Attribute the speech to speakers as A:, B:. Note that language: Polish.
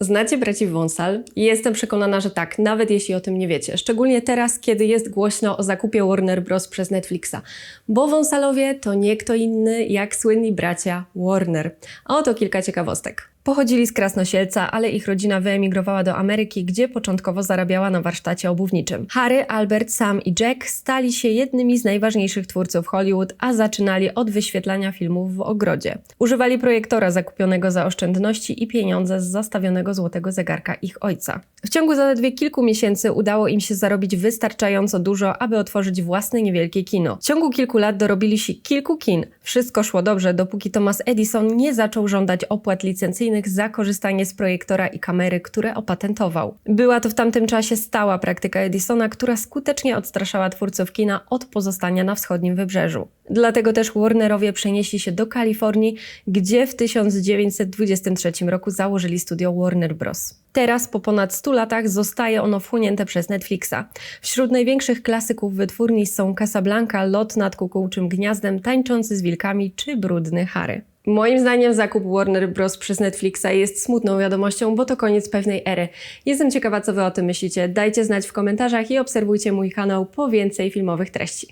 A: Znacie braci Wąsal? Jestem przekonana, że tak, nawet jeśli o tym nie wiecie. Szczególnie teraz, kiedy jest głośno o zakupie Warner Bros. przez Netflixa. Bo Wąsalowie to nie kto inny jak słynni bracia Warner. A oto kilka ciekawostek. Pochodzili z Krasnosielca, ale ich rodzina wyemigrowała do Ameryki, gdzie początkowo zarabiała na warsztacie obuwniczym. Harry, Albert, Sam i Jack stali się jednymi z najważniejszych twórców Hollywood, a zaczynali od wyświetlania filmów w ogrodzie. Używali projektora zakupionego za oszczędności i pieniądze z zastawionego złotego zegarka ich ojca. W ciągu zaledwie kilku miesięcy udało im się zarobić wystarczająco dużo, aby otworzyć własne niewielkie kino. W ciągu kilku lat dorobili się kilku kin. Wszystko szło dobrze, dopóki Thomas Edison nie zaczął żądać opłat licencyjnych za korzystanie z projektora i kamery, które opatentował. Była to w tamtym czasie stała praktyka Edisona, która skutecznie odstraszała twórców kina od pozostania na wschodnim wybrzeżu. Dlatego też Warnerowie przenieśli się do Kalifornii, gdzie w 1923 roku założyli studio Warner Bros. Teraz, po ponad 100 latach, zostaje ono wchłonięte przez Netflixa. Wśród największych klasyków wytwórni są Casablanca, Lot nad kukułczym gniazdem, Tańczący z wilkami czy Brudny Harry. Moim zdaniem zakup Warner Bros. przez Netflixa jest smutną wiadomością, bo to koniec pewnej ery. Jestem ciekawa, co Wy o tym myślicie. Dajcie znać w komentarzach i obserwujcie mój kanał po więcej filmowych treści.